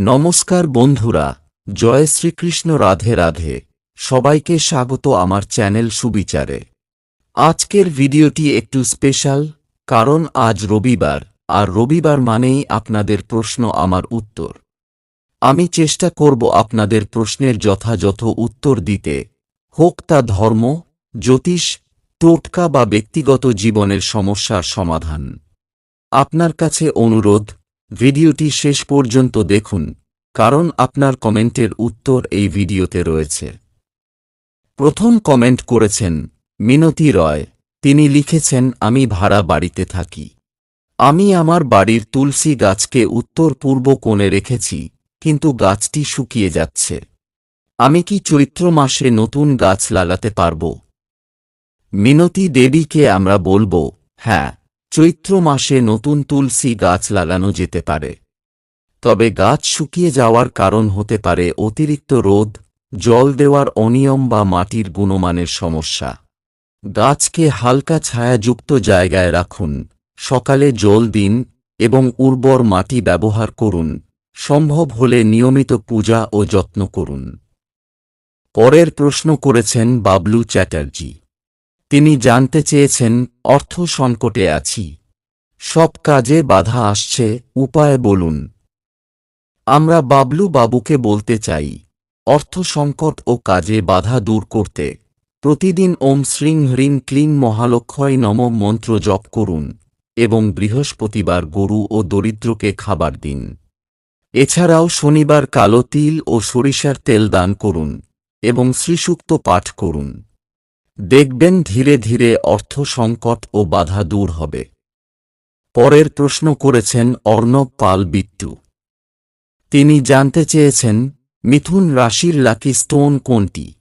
নমস্কার বন্ধুরা, জয় শ্রীকৃষ্ণ, রাধে রাধে। সবাইকে স্বাগত আমার চ্যানেল সুবিচারে। আজকের ভিডিওটি একটু স্পেশাল, কারণ আজ রবিবার, আর রবিবার মানেই আপনাদের প্রশ্ন আমার উত্তর। আমি চেষ্টা করব আপনাদের প্রশ্নের যথাযথ উত্তর দিতে। হোক তা ধর্ম, জ্যোতিষ, টোটকা বা ব্যক্তিগত জীবনের সমস্যার সমাধান। আপনার কাছে অনুরোধ ভিডিওটি শেষ পর্যন্ত দেখুন, কারণ আপনার কমেন্টের উত্তর এই ভিডিওতে রয়েছে। প্রথম কমেন্ট করেছেন, মিনতি রয়, তিনি লিখেছেন, আমি ভাড়া বাড়িতে থাকি। আমি আমার বাড়ির তুলসী গাছকে উত্তর পূর্ব কোণে রেখেছি, কিন্তু গাছটি শুকিয়ে যাচ্ছে। আমি কি চৈত্র মাসে নতুন গাছ লাগাতে পারব? মিনতি দেবীকে আমরা বলব হ্যাঁ চৈত্র মাসে নতুন তুলসী গাছ লাগানো যেতে পারে। তবে গাছ শুকিয়ে যাওয়ার কারণ হতে পারে অতিরিক্ত রোদ, জল দেওয়ার অনিয়ম বা মাটির গুণমানের সমস্যা। গাছকে হালকা ছায়াযুক্ত জায়গায় রাখুন, সকালে জল দিন এবং উর্বর মাটি ব্যবহার করুন, সম্ভব হলে নিয়মিত পূজা ও যত্ন করুন। পরের প্রশ্ন করেছেন বাবলু চ্যাটার্জি। তিনি জানতে চেয়েছেন, অর্থ সংকটে আছি। সব কাজে বাধা আসছে, উপায় বলুন। আমরা বাবলু বাবুকে বলতে চাই, অর্থ সংকট ও কাজে বাধা দূর করতে। প্রতিদিন ওম শ্রীং হ্রিং ক্লিং মহালক্ষয় নম মন্ত্র জপ করুন, এবং বৃহস্পতিবার গরু ও দরিদ্রকে খাবার দিন। এছাড়াও শনিবার কালো তিল ও সরিষার তেল দান করুন, এবং শ্রীসূক্ত পাঠ করুন। দেখবেন ধীরে ধীরে অর্থ সংকট ও বাধা দূর হবে। পরের প্রশ্ন করেছেন অর্ণব পাল বিট্টু। তিনি জানতে চেয়েছেন, মিথুন রাশির লাকি স্টোন কোনটি?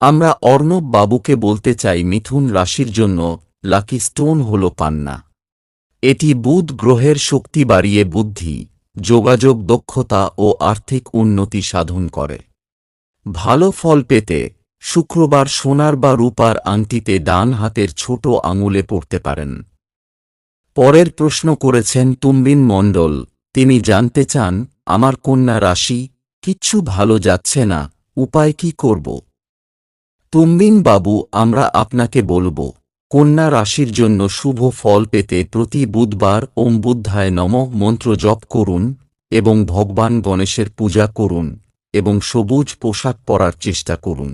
আমরা অর্ণব বাবুকে বলতে চাই মিথুন রাশির জন্য লাকি স্টোন হল পান্না। এটি বুধ গ্রহের শক্তি বাড়িয়ে বুদ্ধি, যোগাযোগ দক্ষতা ও আর্থিক উন্নতি সাধন করে। ভালো ফল পেতে শুক্রবার সোনার বা রূপার আংটিতে ডান হাতের ছোট আঙুলে পড়তে পারেন। পরের প্রশ্ন করেছেন তুম্বিন মণ্ডল, তিনি জানতে চান, আমার কন্যা রাশি, কিচ্ছু ভালো যাচ্ছে না, উপায় কি করব? তুম্বিন বাবু, আমরা আপনাকে বলব, কন্যা রাশির জন্য শুভ ফল পেতে প্রতি বুধবার ওম বুদ্ধায় নম মন্ত্র জপ করুন এবং ভগবান গণেশের পূজা করুন এবং সবুজ পোশাক পরার চেষ্টা করুন।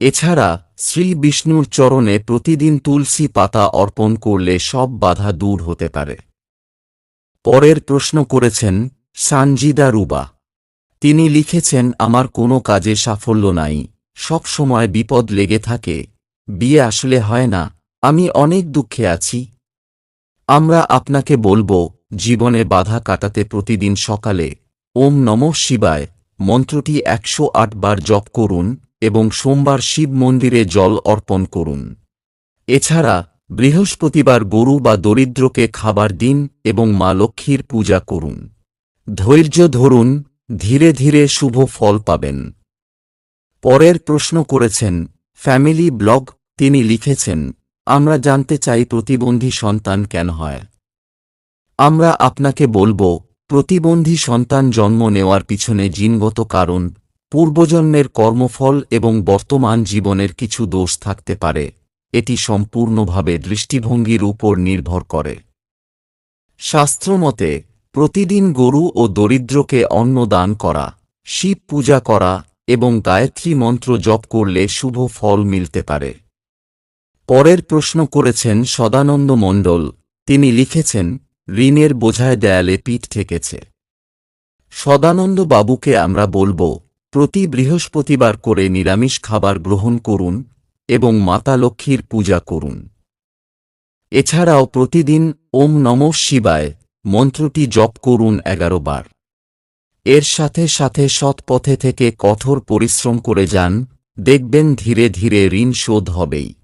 এছাড়া শ্রী বিষ্ণুর চরণে প্রতিদিন তুলসী পাতা অর্পণ করলে সব বাধা দূর হতে পারে। পরের প্রশ্ন করেছেন সানজিদা রুবা। তিনি লিখেছেন, আমার কোনো কাজে সাফল্য নাই, সব সময় বিপদ লেগে থাকে, বিয়ে আসলে হয় না, আমি অনেক দুঃখে আছি। আমরা আপনাকে বলব, জীবনে বাধা কাটাতে প্রতিদিন সকালে, ওম নম শিবায়, মন্ত্রটি একশো আট বার জপ করুন এবং সোমবার শিব মন্দিরে জল অর্পণ করুন। এছাড়া, বৃহস্পতিবার গরু বা দরিদ্রকে খাবার দিন এবং মা লক্ষ্মীর পূজা করুন। ধৈর্য ধরুন, ধীরে ধীরে শুভ ফল পাবেন। পরের প্রশ্ন করেছেন, ফ্যামিলি ব্লগ তিনি লিখেছেন, আমরা জানতে চাই প্রতিবন্ধী সন্তান কেন হয়? আমরা আপনাকে বলব, প্রতিবন্ধী সন্তান জন্ম নেওয়ার পিছনে জিনগত কারণ পূর্বজন্মের কর্মফল এবং বর্তমান জীবনের কিছু দোষ থাকতে পারে। এটি সম্পূর্ণভাবে দৃষ্টিভঙ্গির উপর নির্ভর করে। শাস্ত্রমতে প্রতিদিন গরু ও দরিদ্রকে অন্ন দান করা, শিব পূজা করা এবং গায়ত্রী মন্ত্র জপ করলে শুভ ফল মিলতে পারে। পরের প্রশ্ন করেছেন সদানন্দ মণ্ডল। তিনি লিখেছেন, ঋণের বোঝায় দেয়ালে পিঠ ঠেকেছে। সদানন্দ বাবুকে আমরা বলব প্রতি বৃহস্পতিবার করে নিরামিষ খাবার গ্রহণ করুন এবং মাতা লক্ষ্মীর পূজা করুন। এছাড়াও প্রতিদিন ওম নম শিবায় মন্ত্রটি জপ করুন এগারো বার। এর সাথে সাথে সৎ পথে থেকে কঠোর পরিশ্রম করে যান, দেখবেন ধীরে ধীরে ঋণ শোধ হবেই।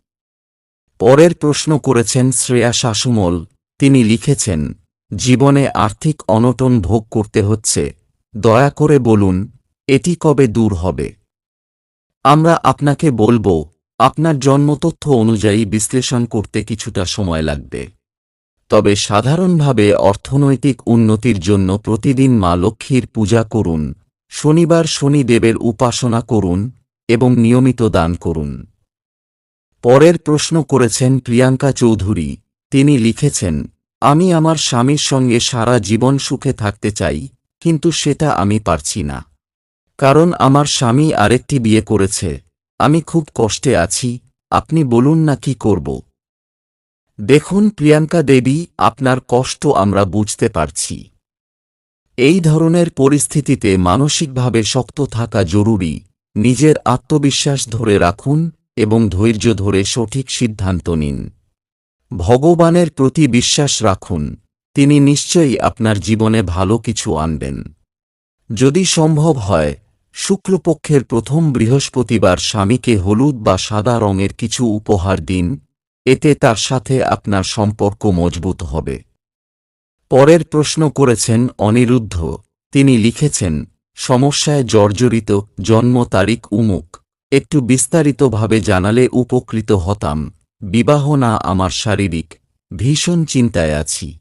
পরের প্রশ্ন করেছেন শ্রেয়া শাসুমল, তিনি লিখেছেন, জীবনে আর্থিক অনটন ভোগ করতে হচ্ছে, দয়া করে বলুন এটি কবে দূর হবে? আমরা আপনাকে বলব, আপনার জন্মতথ্য অনুযায়ী বিশ্লেষণ করতে কিছুটা সময় লাগবে। তবে সাধারণভাবে অর্থনৈতিক উন্নতির জন্য প্রতিদিন মা লক্ষ্মীর পূজা করুন, শনিবার শনিদেবের উপাসনা করুন এবং নিয়মিত দান করুন। পরের প্রশ্ন করেছেন প্রিয়াঙ্কা চৌধুরী, তিনি লিখেছেন, আমি আমার স্বামীর সঙ্গে সারা জীবন সুখে থাকতে চাই, কিন্তু সেটা আমি পারছি না। কারণ আমার স্বামী আরেকটি বিয়ে করেছে। আমি খুব কষ্টে আছি, আপনি বলুন না কি করব। দেখুন প্রিয়াঙ্কা দেবী, আপনার কষ্ট আমরা বুঝতে পারছি। এই ধরনের পরিস্থিতিতে মানসিকভাবে শক্ত থাকা জরুরি, নিজের আত্মবিশ্বাস ধরে রাখুন এবং ধৈর্য ধরে সঠিক সিদ্ধান্ত নিন। ভগবানের প্রতি বিশ্বাস রাখুন, তিনি নিশ্চয়ই আপনার জীবনে ভালো কিছু আনবেন। যদি সম্ভব হয় শুক্লপক্ষের প্রথম বৃহস্পতিবার স্বামীকে হলুদ বা সাদা রঙের কিছু উপহার দিন, এতে তার সাথে আপনার সম্পর্ক মজবুত হবে। পরের প্রশ্ন করেছেন অনিরুদ্ধ। তিনি লিখেছেন, সমস্যায় জর্জরিত জন্ম তারিখ উমুক। একটু বিস্তারিতভাবে জানালে উপকৃত হতাম। বিবাহ না আমার শারীরিক। ভীষণ চিন্তায় আছি।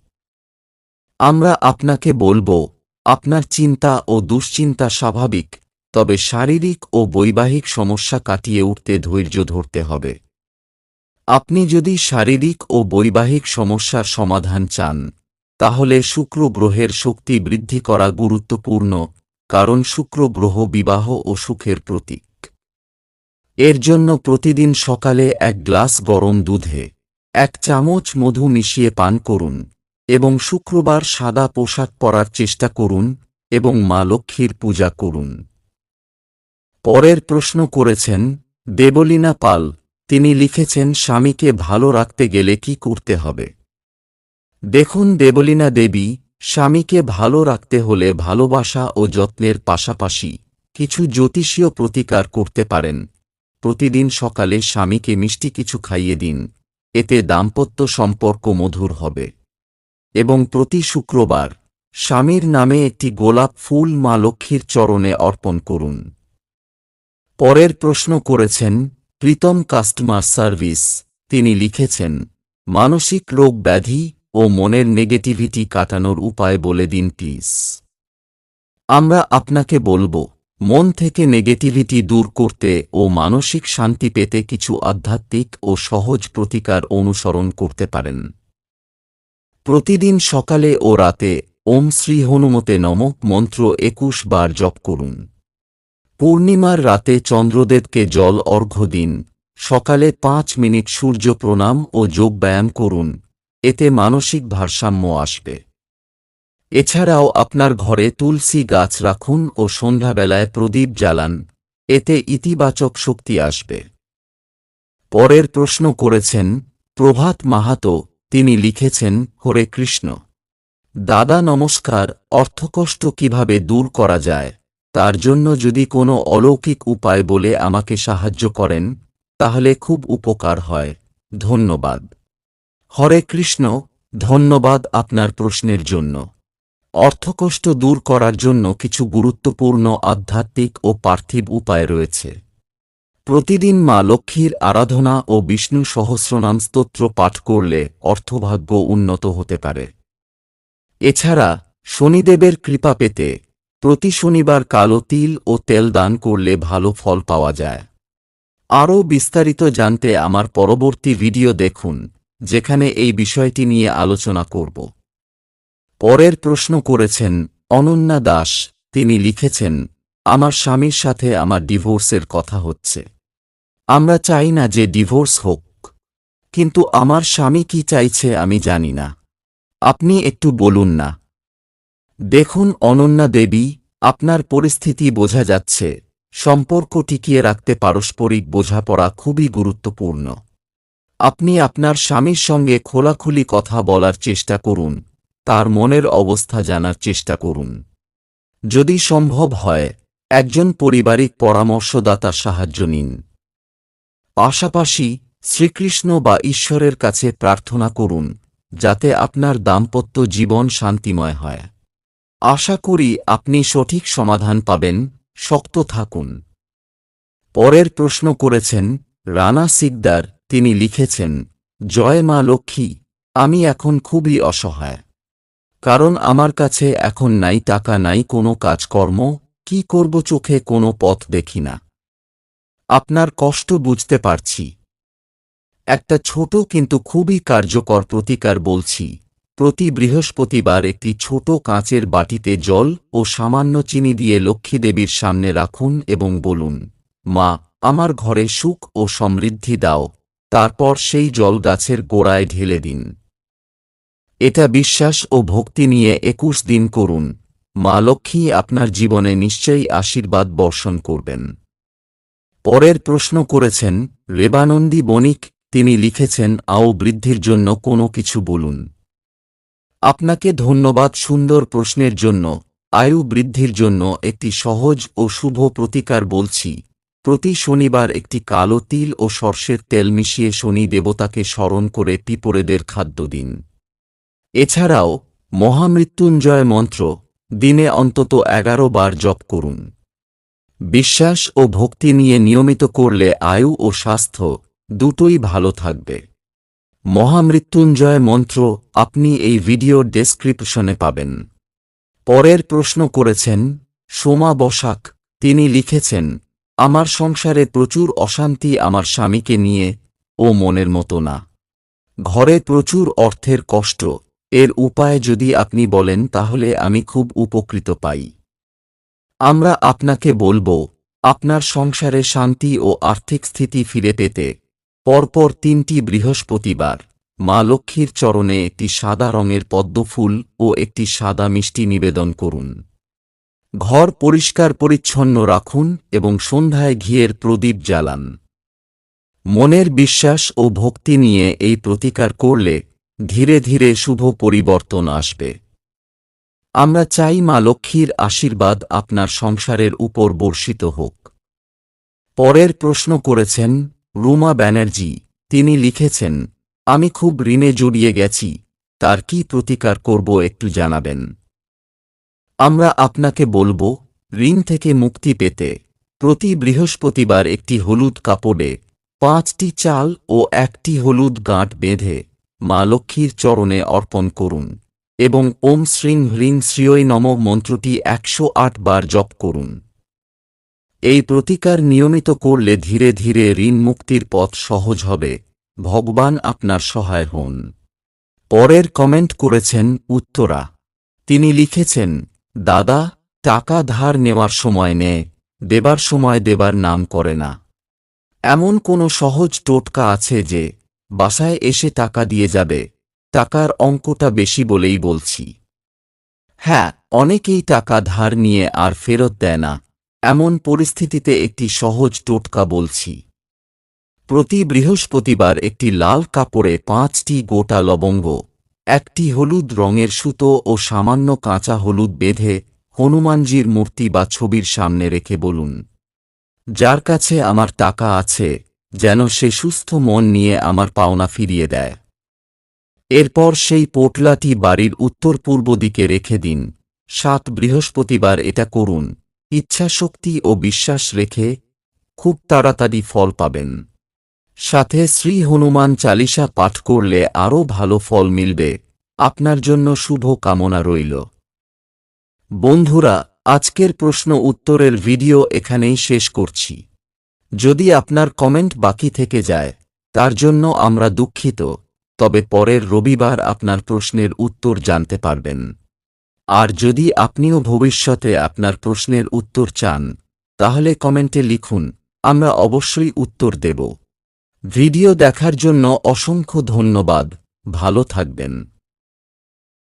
আমরা আপনাকে বলব, আপনার চিন্তা ও দুশ্চিন্তা স্বাভাবিক। তবে শারীরিক ও বৈবাহিক সমস্যা কাটিয়ে উঠতে ধৈর্য ধরতে হবে। আপনি যদি শারীরিক ও বৈবাহিক সমস্যার সমাধান চান, তাহলে শুক্র গ্রহের শক্তি বৃদ্ধি করা গুরুত্বপূর্ণ, কারণ শুক্র গ্রহ বিবাহ ও সুখের প্রতীক। এর জন্য প্রতিদিন সকালে এক গ্লাস গরম দুধে এক চামচ মধু মিশিয়ে পান করুন এবং শুক্রবার সাদা পোশাক পরার চেষ্টা করুন এবং মা লক্ষ্মীর পূজা করুন। পরের প্রশ্ন করেছেন, দেবলীনা পাল, তিনি লিখেছেন স্বামীকে ভালো রাখতে গেলে কি করতে হবে? দেখুন, দেবলীনা দেবী, স্বামীকে ভালো রাখতে হলে ভালোবাসা ও যত্নের পাশাপাশি কিছু জ্যোতিষীয় প্রতিকার করতে পারেন। প্রতিদিন সকালে স্বামীকে মিষ্টি কিছু খাইয়ে দিন, এতে দাম্পত্য সম্পর্ক মধুর হবে। এবং প্রতি শুক্রবার স্বামীর নামে একটি গোলাপ ফুল মা লক্ষ্মীর চরণে অর্পণ করুন। পরের প্রশ্ন করেছেন প্রীতম কাস্টমার সার্ভিস তিনি লিখেছেন, মানসিক রোগ ব্যাধি ও মনের নেগেটিভিটি কাটানোর উপায় বলে দিন প্লিজ আমরা আপনাকে বলব, মন থেকে নেগেটিভিটি দূর করতে ও মানসিক শান্তি পেতে কিছু আধ্যাত্মিক ও সহজ প্রতিকার অনুসরণ করতে পারেন। প্রতিদিন সকালে ও রাতে ওম শ্রী হনুমতে নমক মন্ত্র একুশ বার জপ করুন। পূর্ণিমার রাতে চন্দ্রদেবকে জল অর্ঘ্য দিন। সকালে পাঁচ মিনিট সূর্য প্রণাম ও যোগব্যায়াম করুন। এতে মানসিক ভারসাম্য আসবে। এছাড়াও আপনার ঘরে তুলসী গাছ রাখুন ও সন্ধ্যাবেলায় প্রদীপ জ্বালান। এতে ইতিবাচক শক্তি আসবে। পরের প্রশ্ন করেছেন, প্রভাত মাহাতো, তিনি লিখেছেন, হরে কৃষ্ণ। দাদা নমস্কার, অর্থকষ্ট কীভাবে দূর করা যায়? তার জন্য যদি কোনো অলৌকিক উপায় বলে আমাকে সাহায্য করেন, তাহলে খুব উপকার হয়। ধন্যবাদ। হরে কৃষ্ণ, ধন্যবাদ আপনার প্রশ্নের জন্য। অর্থকষ্ট দূর করার জন্য কিছু গুরুত্বপূর্ণ আধ্যাত্মিক ও পার্থিব উপায় রয়েছে। প্রতিদিন মা লক্ষ্মীর আরাধনা ও বিষ্ণু সহস্রনাম স্তোত্র পাঠ করলে অর্থভাগ্য উন্নত হতে পারে। এছাড়া শনিদেবের কৃপা পেতে প্রতি শনিবার কালো তিল ও তেল দান করলে ভালো ফল পাওয়া যায়। আরও বিস্তারিত জানতে আমার পরবর্তী ভিডিও দেখুন, যেখানে এই বিষয়টি নিয়ে আলোচনা করব। পরের প্রশ্ন করেছেন, অনন্যা দাস, তিনি লিখেছেন, আমার স্বামীর সাথে আমার ডিভোর্সের কথা হচ্ছে। আমরা চাই না যে ডিভোর্স হোক, কিন্তু আমার স্বামী কি চাইছে আমি জানি না। আপনি একটু বলুন না। দেখুন অনন্যা দেবী, আপনার পরিস্থিতি বোঝা যাচ্ছে। সম্পর্ক টিকিয়ে রাখতে পারস্পরিক বোঝাপড়া খুবই গুরুত্বপূর্ণ। আপনি আপনার স্বামীর সঙ্গে খোলাখুলি কথা বলার চেষ্টা করুন। তার মনের অবস্থা জানার চেষ্টা করুন। যদি সম্ভব হয়, একজন পারিবারিক পরামর্শদাতার সাহায্য নিন। পাশাপাশি, শ্রীকৃষ্ণ বা ঈশ্বরের কাছে প্রার্থনা করুন, যাতে আপনার দাম্পত্য জীবন শান্তিময় হয়। আশা করি আপনি সঠিক সমাধান পাবেন, শক্ত থাকুন। পরের প্রশ্ন করেছেন, রানা সিকদার, তিনি লিখেছেন, জয় মা লক্ষ্মী, আমি এখন খুবই অসহায়। কারণ আমার কাছে এখন নাই টাকা, নাই কোনো কাজকর্ম, কি করব চোখে কোনো পথ দেখি না। আপনার কষ্ট বুঝতে পারছি। একটা ছোট কিন্তু খুবই কার্যকর প্রতিকার বলছি প্রতি বৃহস্পতিবার একটি ছোট কাঁচের বাটিতে জল ও সামান্য চিনি দিয়ে লক্ষ্মী দেবীর সামনে রাখুন এবং বলুন, মা, আমার ঘরে সুখ ও সমৃদ্ধি দাও। তারপর সেই জল গাছের গোড়ায় ঢেলে দিন। এটা বিশ্বাস ও ভক্তি নিয়ে একুশ দিন করুন। মা লক্ষ্মী আপনার জীবনে নিশ্চয়ই আশীর্বাদ বর্ষণ করবেন। পরের প্রশ্ন করেছেন, রেবানন্দী বণিক, তিনি লিখেছেন, আও বৃদ্ধির জন্য কোনো কিছু বলুন। আপনাকে ধন্যবাদ সুন্দর প্রশ্নের জন্য, আয়ু বৃদ্ধির জন্য একটি সহজ ও শুভ প্রতিকার বলছি। প্রতি শনিবার একটি কালো তিল ও সর্ষের তেল মিশিয়ে শনি দেবতাকে স্মরণ করে পিপড়েদের খাদ্য দিন। এছাড়াও, মহামৃত্যুঞ্জয় মন্ত্র, দিনে অন্তত এগারো বার জপ করুন। বিশ্বাস ও ভক্তি নিয়ে নিয়মিত করলে আয়ু ও স্বাস্থ্য দুটোই ভালো থাকবে। মহামৃত্যুঞ্জয় মন্ত্র আপনি এই ভিডিও ডেসক্রিপশনে পাবেন। পরের প্রশ্ন করেছেন, সোমা বসাক, তিনি লিখেছেন, আমার সংসারে প্রচুর অশান্তি আমার স্বামীকে নিয়ে, ও মনের মতো না। ঘরে প্রচুর অর্থের কষ্ট, এর উপায় যদি আপনি বলেন তাহলে আমি খুব উপকৃত পাই। আমরা আপনাকে বলব, আপনার সংসারে শান্তি ও আর্থিক স্থিতি ফিরে পেতে পরপর তিনটি বৃহস্পতিবার, মা লক্ষ্মীর চরণে একটি সাদা রঙের পদ্মফুল ও একটি সাদা মিষ্টি নিবেদন করুন। ঘর পরিষ্কার পরিচ্ছন্ন রাখুন এবং সন্ধ্যায় ঘিয়ের প্রদীপ জ্বালান। মনের বিশ্বাস ও ভক্তি নিয়ে এই প্রতিকার করলে ধীরে ধীরে শুভ পরিবর্তন আসবে। আমরা চাই মা লক্ষ্মীর আশীর্বাদ আপনার সংসারের উপর বর্ষিত হোক। পরের প্রশ্ন করেছেন রুমা ব্যানার্জি, তিনি লিখেছেন, আমি খুব ঋণে জড়িয়ে গেছি, তার কি প্রতিকার করব একটু জানাবেন। আমরা আপনাকে বলব, ঋণ থেকে মুক্তি পেতে, প্রতি বৃহস্পতিবার একটি হলুদ কাপড়ে, পাঁচটি চাল ও একটি হলুদ গাঁট বেঁধে, মা লক্ষ্মীর চরণে অর্পণ করুন, এবং ওম শ্রীং হ্রিং শ্রিয়ই নম মন্ত্রটি একশো আট বার জপ করুন। এই প্রতিকার নিয়মিত করলে ধীরে ধীরে ঋণ মুক্তির পথ সহজ হবে। ভগবান আপনার সহায় হন। পরের কমেন্ট করেছেন উত্তরা। তিনি লিখেছেন, দাদা, টাকা ধার নেওয়ার সময় নেয় দেবার সময় দেবার নাম করে না। এমন কোনো সহজ টোটকা আছে যে, বাসায় এসে টাকা দিয়ে যাবে, টাকার অঙ্কটা বেশি বলেই বলছি। হ্যাঁ অনেকেই টাকা ধার নিয়ে আর ফেরত দেয় না। এমন পরিস্থিতিতে একটি সহজ টোটকা বলছি। প্রতি বৃহস্পতিবার একটি লাল কাপড়ে পাঁচটি গোটা লবঙ্গ, একটি হলুদ রঙের সুতো ও সামান্য কাঁচা হলুদ বেঁধে হনুমানজির মূর্তি বা ছবির সামনে রেখে বলুন। যার কাছে আমার টাকা আছে, যেন সে সুস্থ মন নিয়ে আমার পাওনা ফিরিয়ে দেয়। এরপর সেই পোটলাটি বাড়ির উত্তর পূর্ব দিকে রেখে দিন। সাত বৃহস্পতিবার এটা করুন। ইচ্ছাশক্তি ও বিশ্বাস রেখে খুব তাড়াতাড়ি ফল পাবেন। সাথে শ্রী হনুমান চালিসা পাঠ করলে আরও ভালো ফল মিলবে। আপনার জন্য শুভ কামনা রইল। বন্ধুরা, আজকের প্রশ্ন উত্তরের ভিডিও এখানেই শেষ করছি। যদি আপনার কমেন্ট বাকি থেকে যায়, তার জন্য আমরা দুঃখিত, তবে পরের রবিবার আপনার প্রশ্নের উত্তর জানতে পারবেন। আর যদি আপনিও ভবিষ্যতে আপনার প্রশ্নের উত্তর চান, তাহলে কমেন্টে লিখুন, আমরা অবশ্যই উত্তর দেব। ভিডিও দেখার জন্য অসংখ্য ধন্যবাদ, ভালো থাকবেন।